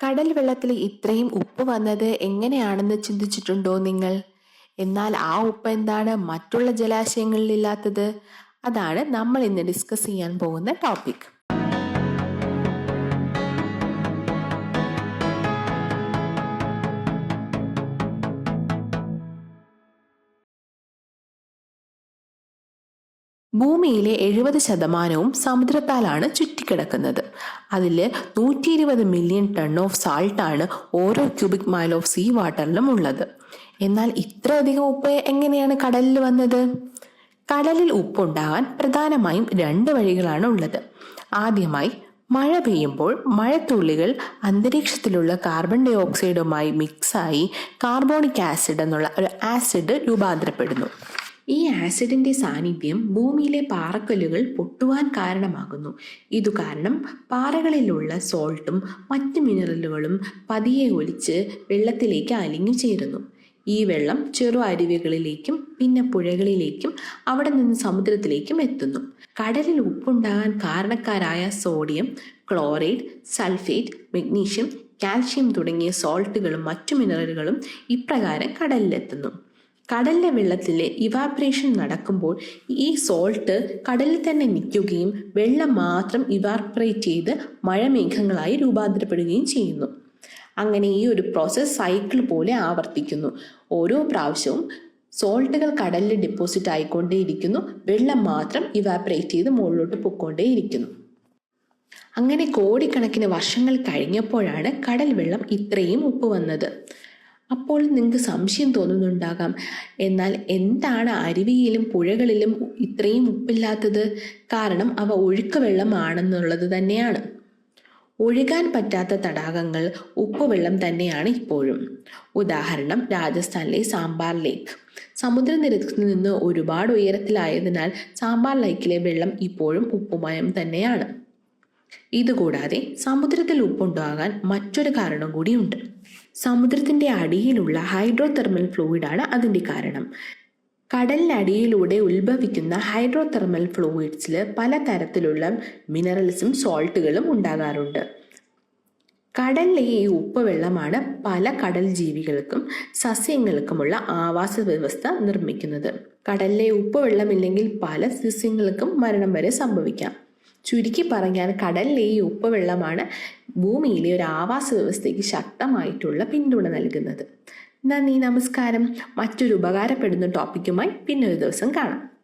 കടൽ വെള്ളത്തിൽ ഇത്രയും ഉപ്പ് വന്നത് എങ്ങനെയാണെന്ന് ചിന്തിച്ചിട്ടുണ്ടോ നിങ്ങൾ? എന്നാൽ ആ ഉപ്പ് എന്താണ് മറ്റുള്ള ജലാശയങ്ങളിൽ ഇല്ലാത്തത് അതാണ് നമ്മൾ ഇന്ന് ഡിസ്കസ് ചെയ്യാൻ പോകുന്ന ടോപ്പിക് ഭൂമിയിലെ എഴുപത് ശതമാനവും സമുദ്രത്താലാണ് ചുറ്റിക്കിടക്കുന്നത്. അതിൽ നൂറ്റി ഇരുപത് മില്യൺ ടൺ ഓഫ് സാൾട്ടാണ് ഓരോ ക്യൂബിക് മൈൽ ഓഫ് സീ വാട്ടറിലും ഉള്ളത്. എന്നാൽ ഇത്രയധികം ഉപ്പ് എങ്ങനെയാണ് കടലിൽ വന്നത്? കടലിൽ ഉപ്പുണ്ടാകാൻ പ്രധാനമായും രണ്ട് വഴികളാണ് ഉള്ളത്. ആദ്യമായി മഴ പെയ്യുമ്പോൾ മഴത്തുള്ളികൾ അന്തരീക്ഷത്തിലുള്ള കാർബൺ ഡൈ ഓക്സൈഡുമായി മിക്സായി കാർബോണിക് ആസിഡ് എന്നുള്ള ഒരു ആസിഡ് രൂപാന്തരപ്പെടുന്നു. ഈ ആസിഡിന്റെ സാന്നിധ്യം ഭൂമിയിലെ പാറക്കല്ലുകൾ പൊട്ടുവാൻ കാരണമാകുന്നു. ഇതു കാരണം പാറകളിലുള്ള സോൾട്ടും മറ്റ് മിനറലുകളും പതിയെ ഒലിച്ച് വെള്ളത്തിലേക്ക് അലിഞ്ഞു ചേരുന്നു. ഈ വെള്ളം ചെറു അരുവികളിലേക്കും പിന്നെ പുഴകളിലേക്കും അവിടെ നിന്ന് സമുദ്രത്തിലേക്കും എത്തുന്നു. കടലിൽ ഉപ്പുണ്ടാകാൻ കാരണക്കാരായ sodium chloride sulphate magnesium calcium തുടങ്ങിയ സോൾട്ടുകളും മറ്റു മിനറലുകളും ഇപ്രകാരം കടലിലെത്തുന്നു. കടലിലെ വെള്ളത്തിലെ ഇവാപ്രേഷൻ നടക്കുമ്പോൾ ഈ സോൾട്ട് കടലിൽ തന്നെ നിൽക്കുകയും വെള്ളം മാത്രം ഇവാപ്രേറ്റ് ചെയ്ത് മഴമേഘങ്ങളായി രൂപാന്തരപ്പെടുകയും ചെയ്യുന്നു. അങ്ങനെ ഈ ഒരു പ്രോസസ്സ് സൈക്കിൾ പോലെ ആവർത്തിക്കുന്നു. ഓരോ പ്രാവശ്യവും സോൾട്ടുകൾ കടലിൽ ഡെപ്പോസിറ്റ് ആയിക്കൊണ്ടേയിരിക്കുന്നു. വെള്ളം മാത്രം ഇവാപ്രേറ്റ് ചെയ്ത് മുകളിലോട്ട് പൊക്കോണ്ടേയിരിക്കുന്നു അങ്ങനെ കോടിക്കണക്കിന് വർഷങ്ങൾ കഴിഞ്ഞപ്പോഴാണ് കടൽ വെള്ളം ഇത്രയും ഉപ്പ് വന്നത്. അപ്പോൾ നിങ്ങൾക്ക് സംശയം തോന്നുന്നുണ്ടാകാം. എന്നാൽ എന്താണ് അരുവിയിലും പുഴകളിലും ഇത്രയും ഉപ്പില്ലാത്തത്? കാരണം അവ ഒഴുക്ക വെള്ളമാണെന്നുള്ളത് തന്നെയാണ്. ഒഴുകാൻ പറ്റാത്ത തടാകങ്ങൾ ഉപ്പുവെള്ളം തന്നെയാണ് ഇപ്പോഴും. ഉദാഹരണം രാജസ്ഥാനിലെ സാമ്പാർ ലേക്ക്. സമുദ്രനിരത്തിൽ നിന്ന് ഒരുപാട് ഉയരത്തിലായതിനാൽ സാമ്പാർ ലേക്കിലെ വെള്ളം ഇപ്പോഴും ഉപ്പുമയം തന്നെയാണ്. ഇതുകൂടാതെ സമുദ്രത്തിൽ ഉപ്പുണ്ടാകാൻ മറ്റൊരു കാരണം കൂടിയുണ്ട്. സമുദ്രത്തിന്റെ അടിയിലുള്ള ഹൈഡ്രോ തെർമൽ ഫ്ലൂയിഡാണ് അതിന്റെ കാരണം. കടലിനടിയിലൂടെ ഉത്ഭവിക്കുന്ന ഹൈഡ്രോ തെർമൽ ഫ്ലൂയിഡ്സിൽ പല തരത്തിലുള്ള മിനറൽസും സോൾട്ടുകളും ഉണ്ടാകാറുണ്ട്. കടലിലെ ഈ ഉപ്പുവെള്ളമാണ് പല കടൽ ജീവികൾക്കും സസ്യങ്ങൾക്കുമുള്ള ആവാസ വ്യവസ്ഥ നിർമ്മിക്കുന്നത്. കടലിലെ ഉപ്പുവെള്ളമില്ലെങ്കിൽ പല സസ്യങ്ങൾക്കും മരണം വരെ സംഭവിക്കാം. ചുരുക്കി പറഞ്ഞാൽ കടലിലെ ഈ ഉപ്പുവെള്ളമാണ് ഭൂമിയിലെ ഒരു ആവാസ വ്യവസ്ഥയ്ക്ക് ശക്തമായിട്ടുള്ള പിന്തുണ നൽകുന്നത്. നന്ദി നമസ്കാരം. മറ്റൊരു ഉപകാരപ്പെടുന്ന ടോപ്പിക്കുമായി പിന്നൊരു ദിവസം കാണാം.